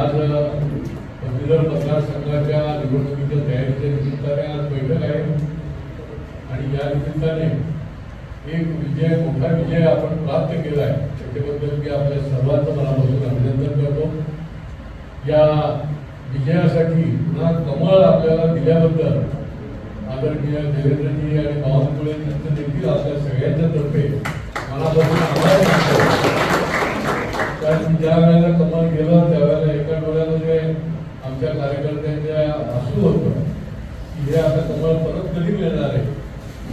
आज पदवीधर मतदारसंघाच्या निवडणुकीच्या तयारीच्या निमित्ताने आज बैठक आहे. आणि या निमित्ताने एक विजय मोठा विजय आपण प्राप्त केला आहे. त्याच्याबद्दल मी आपल्या सर्वांचं मनापासून अभिनंदन करतो. या विजयासाठी पुन्हा कमळ आपल्याला दिल्याबद्दल आदरणीय देवेंद्रजी आणि बावनकुळे यांचं देखील आपल्या सगळ्यांच्या तर्फे मनापासून आभार मानतो. कारण ज्या वेळेला कमळ गेलं त्यावेळेला एका डोळ्यामध्ये आमच्या कार्यकर्त्यांच्या असू होतं. की हे आता कमल परत कधी मिळणार आहे?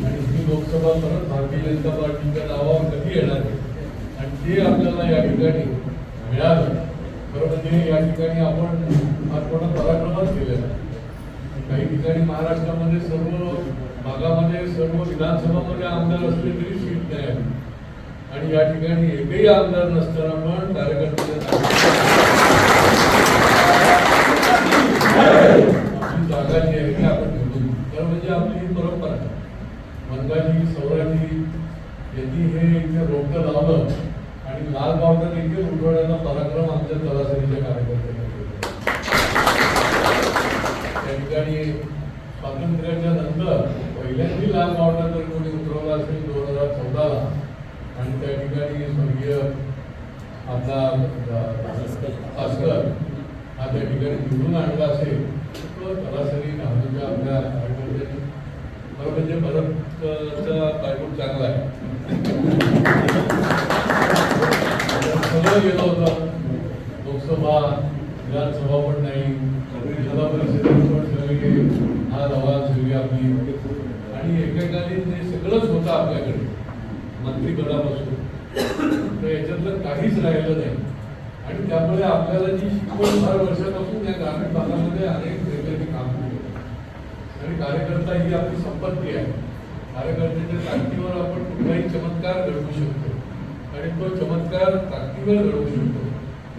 आणि ही लोकसभा परत भारतीय जनता पार्टीच्या नावावर कधी येणार आहे? आणि ते आपल्याला या ठिकाणी मिळालं. खरं म्हणजे या ठिकाणी आपण फार मोठा पराक्रमच केलेला काही ठिकाणी महाराष्ट्रामध्ये सर्व भागामध्ये सर्व विधानसभामध्ये आमदार असले तरी सीट नाही आहे. आणि या ठिकाणी एकही आमदार नसताना पण कार्यकर्त्यांना आपली जागा जी आहे ती आपण निवडून देऊ. तर म्हणजे आपली ही परंपरा आहे मनगाजी सौराजी यांनी हे इथे रोपटं लावलं आणि लाल बावटा देखील उठवण्याचा पराक्रम आमच्या तलासरीच्या कार्यकर्त्यांनी केला त्या ठिकाणी स्वातंत्र्याच्या नंतर पहिल्यांदी लाल बावटा जर कोणी उतरवला असेल दोन हजार चौदाला आणि त्या ठिकाणी स्वर्गीय आपला भास्कर हा त्या ठिकाणी निवडून आणला असेल. तर सरासरी नागपूरच्या आपल्या कार्यकर्त्यांनी खरं म्हणजे भरतचा बायकूट चांगला आहे. सगळं गेलं होतं. लोकसभा विधानसभा पण नाही जिल्हा परिषदेत पण सगळी हा दवा सगळी आपली आणि एकेकाने ते सगळंच होतं आपल्याकडे. मंत्रिपदापासून. तर याच्यातलं काहीच राहिलं नाही. आणि त्यामुळे आपल्याला जी शिकवण फार वर्षापासून या ग्रामीण भागामध्ये अनेक वेगवेगळे काम केले आणि कार्यकर्ता ही आपली संपत्ती आहे. कार्यकर्त्याच्या ताकदीवर आपण कुठलाही चमत्कार घडवू शकतो. आणि तो चमत्कार ताकदीवर घडवू शकतो.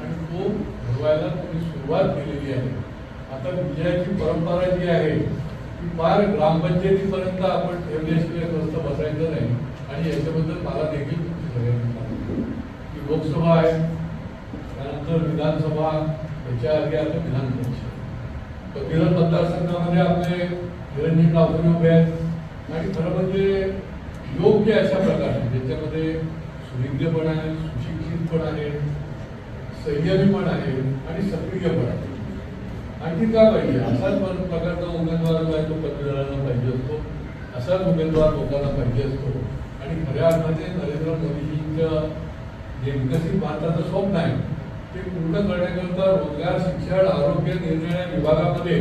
आणि तो घडवायला तुम्ही सुरुवात केलेली आहे. आता विजयाची परंपरा जी आहे फार ग्रामपंचायतीपर्यंत आपण ठेवल्याशिवाय स्वस्त बसायचं नाही. आणि याच्याबद्दल मला देखील तुमची सगळ्यांनी की लोकसभा आहे त्यानंतर विधानसभा याच्या आधी आता विधान परिषद. केरळ मतदारसंघामध्ये आपले निरंजन गावकरी उभे आहेत. आणि खरं म्हणजे योग्य अशा प्रकारे ज्याच्यामध्ये सुविज्ञ पण आहे सुशिक्षित पण आहे संयमी पण आहे आणि सक्रिय पण आहे आणखी का पाहिजे? असाच पण प्रकारचा उमेदवार जो आहे तो पदवीधरांना पाहिजे असतो असाच उमेदवार लोकांना पाहिजे असतो. आणि खऱ्या अर्थाने नरेंद्र मोदीजींचं जे विकसित भारताचं स्वप्न आहे ते पूर्ण करण्याकरता रोजगार शिक्षण आरोग्य निर्णय विभागामध्ये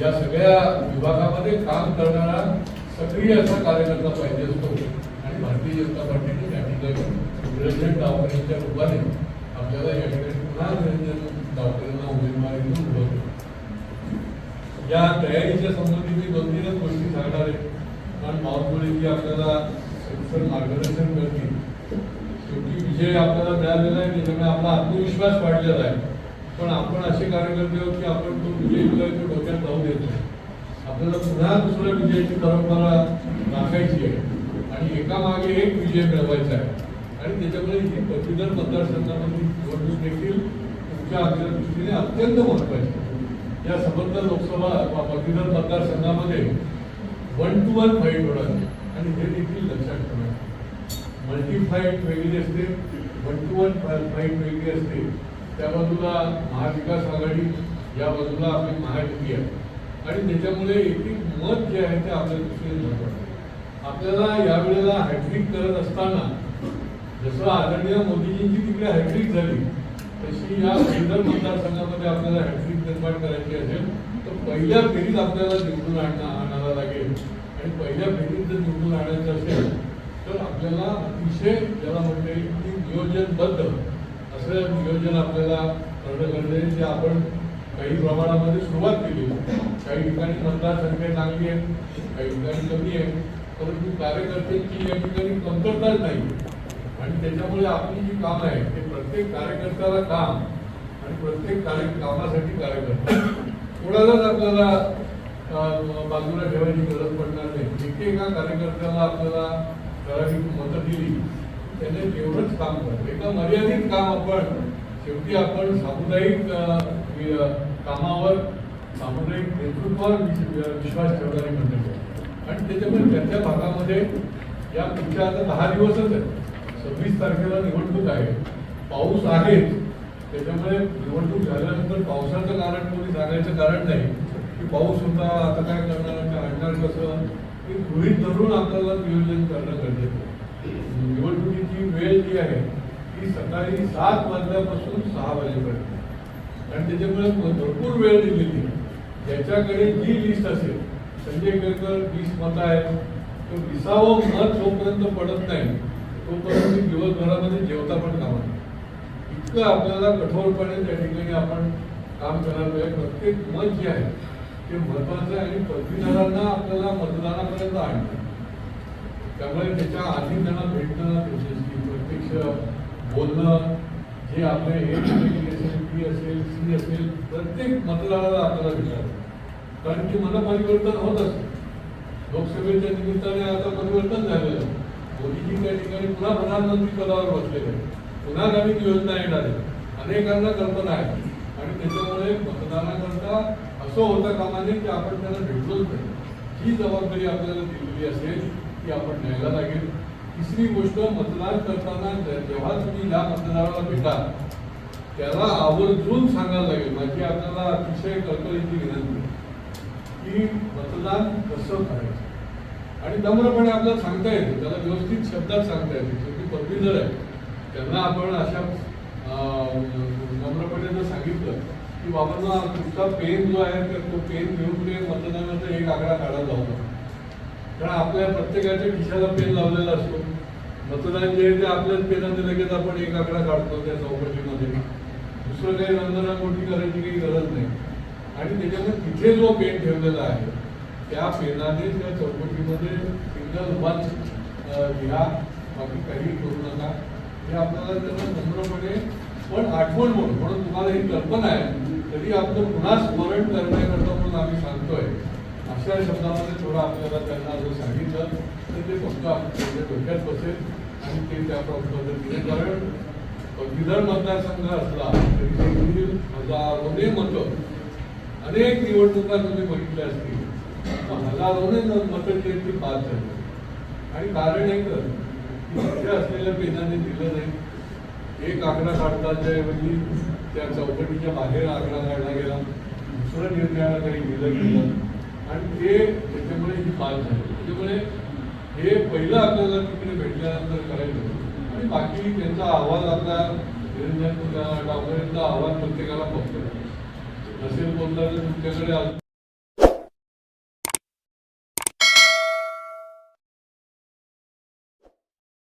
या सगळ्या विभागामध्ये काम करणारा सक्रिय असा कार्यकर्ता पाहिजे असतो. आणि भारतीय जनता पार्टीने या ठिकाणी निरंजन डावकरेंच्या रूपाने आपल्याला या ठिकाणी पुन्हा निरंजन डावकरेंना उमेदवारी देऊन उभं या तयारीच्या संबंधी मी दोन तीनच गोष्टी सांगणार आहे. कारण मावळमुळे आपल्याला सविस्तर मार्गदर्शन करतील शेवटी विजय आपल्याला मिळालेला आहे त्याच्यामुळे आपला आत्मविश्वास वाढलेला आहे. पण आपण असे कार्यकर्ते आहोत की आपण तो विजय दिलाय तो डोक्यात जाऊ देत नाही. आपल्याला पुन्हा दुसऱ्या विजयाची परंपरा राखायची आहे. आणि एका मागे एक विजय मिळवायचा आहे. आणि त्याच्यामुळे ही पदवीधर मतदारसंघामधील निवडणूक देखील तुमच्या आमच्या दृष्टीने अत्यंत महत्वाची या संबंध लोकसभा पदवीधर मतदारसंघामध्ये वन टू वन फाईट होणार आणि हे देखील लक्षात ठेवा. मल्टी फाईट वेगळी असते वन टू वन फाईट वेगळी असते. त्या बाजूला महाविकास आघाडी या बाजूला आपली महायुती आहे. आणि त्याच्यामुळे एक एक मत जे आहे ते आपल्या दृष्टीने महत्वाचं आपल्याला यावेळेला हॅट्रिक करत असताना जसं आदरणीय मोदीजींची तिकडे हॅट्रिक झाली तशी या पदवीधर मतदारसंघामध्ये आपल्याला हॅट्रिक निर्माण करायची असेल तर पहिल्या फेरीत आपल्याला निवडून आणणार आणायला आणि पहिल्या फेरीत जर निवडून आणायचं असेल तर आपल्याला अतिशय ज्याला म्हणते की नियोजनबद्ध असं नियोजन आपल्याला करणं गरजेचं जे आपण काही प्रमाणामध्ये सुरुवात केली. काही ठिकाणी मतदारसंख्या चांगली आहे काही ठिकाणी कमी आहे परंतु कार्यकर्त्यांची या ठिकाणी कमतरताच नाही. आणि त्याच्यामुळे आपली जी काम आहे ते प्रत्येक कार्यकर्त्याला काम आणि प्रत्येक कार्य कामासाठी कार्यकर्ता. कोणालाच आपल्याला बाजूला ठेवायची गरज पडणार नाही. एकेका कार्यकर्त्याला आपल्याला ठराविक मतं दिली त्याने तेवढंच काम करायचं एका मर्यादित काम आपण शेवटी आपण सामुदायिक कामावर सामुदायिक नेतृत्वावर विश्वास ठेवणारी मंडळी आणि त्याच्यामुळे त्यांच्या भागामध्ये या पुढच्या आता दहा दिवसच आहेत. सव्वीस तारखेला निवडणूक आहे. पाऊस आहेच. त्याच्यामुळे निवडणूक झाल्यानंतर पावसाचं कारण कोणी सांगायचं कारण नाही. की पाऊस होता आता काय करणार? काय आणणार कसं? हे गृहित धरून आपल्याला नियोजन करणं गरजेचं निवडणुकीची वेळ जी आहे ती सकाळी सात वाजल्यापासून सहा वाजेपर्यंत. आणि त्याच्यामुळे भरपूर वेळ दिलेली ज्याच्याकडे जी लिस्ट असेल संजय केळकर वीस मतं आहेत. तो विसावं मत जोपर्यंत पडत नाही तोपर्यंत दिवसभरामध्ये जेवता पण कामा इतकं आपल्याला कठोरपणे त्या ठिकाणी आपण काम करायला पाहिजे. प्रत्येक मत जे आहे ते महत्वाचं आहे आणि पदवीधरांना आपल्याला मतदानापर्यंत आणतं. त्यामुळे त्याच्या आधी त्यांना भेटणं त्यांच्याशी प्रत्यक्ष बोलणं जे आपले ए असेल पी असेल सी असेल प्रत्येक मतदाराला आपल्याला भेटायचं. कारण की मला परिवर्तन होत असतं. लोकसभेच्या निमित्ताने आता परिवर्तन झालेलं आहे. मोदीजी त्या ठिकाणी पुन्हा प्रधानमंत्री पदावर बसलेले पुन्हा नवीन योजना येणार आहे अनेकांना कल्पना आहे. आणि त्याच्यामुळे मतदानाकरता असं होता कामा नये म्हणजे की आपण त्यांना भेटलोच नाही ही जबाबदारी आपल्याला दिलेली असेल ती आपण न्यायला लागेल. तिसरी गोष्ट मतदान करताना जेव्हा तुम्ही या मतदाराला भेटा त्याला आवर्जून सांगायला लागेल. माझी आपल्याला अतिशय कळकळीची विनंती की मतदान कसं करायचं? आणि नम्रपणे आपल्याला सांगता येते. त्याला व्यवस्थित शब्दात सांगता येते. शेवटी पदवीधर आहे. त्यांना आपण अशा नम्रपणे जर सांगितलं की बाबांना तुमचा पेन जो आहे तर तो पेन घेऊन ते मतदानाचा एक आकडा काढा जाऊ नका कारण आपल्या प्रत्येकाच्या खिशाला पेन लावलेला असतो. मतदान जे आहे ते आपल्याच पेनाने लगेच आपण एक आकडा काढतो त्या चौकशीमध्ये. दुसरं काही रंगरंगोटी करायची काही गरज नाही. आणि त्याच्यामुळे तिथे जो पेन ठेवलेला आहे त्या पेनाने त्या चौकटीमध्ये सिंगल वन घ्या बाकी काही करू नका. हे आपल्याला त्यांना नम्रपणे पण आठवण म्हणून म्हणून तुम्हाला ही कल्पना आहे तरी आपलं पुन्हा स्मरण करण्याकरता म्हणून आम्ही सांगतोय. अशा शब्दामध्ये थोडं आपल्याला त्यांना जर सांगितलं तर ते फक्त आपल्या डोक्यात बसेल आणि ते त्या पद्धतीने कारण विदर्भ मतदारसंघ असला तरी हजारोने मतं अनेक निवडणुका तुम्ही बघितल्या असतील. हजारोने मतं जे ती पास झाली. आणि कारण एकच तिथे असलेल्या पेनाने दिलं नाही. एक आकडा काढताच्या ऐवजी त्या चौकटीच्या बाहेर आकडा काढला गेला. दुसरं निर्णयाला काही दिलं गेलं आणि ते त्याच्यामुळे ही पास झाली. त्याच्यामुळे हे पहिलं आपल्याला तिकडे भेटल्यानंतर करायचं आणि बाकी त्यांचा आवाज आता निरंजन डावकरेंचा आवाज प्रत्येकाला फक्त नसेल बोलला तर तुमच्याकडे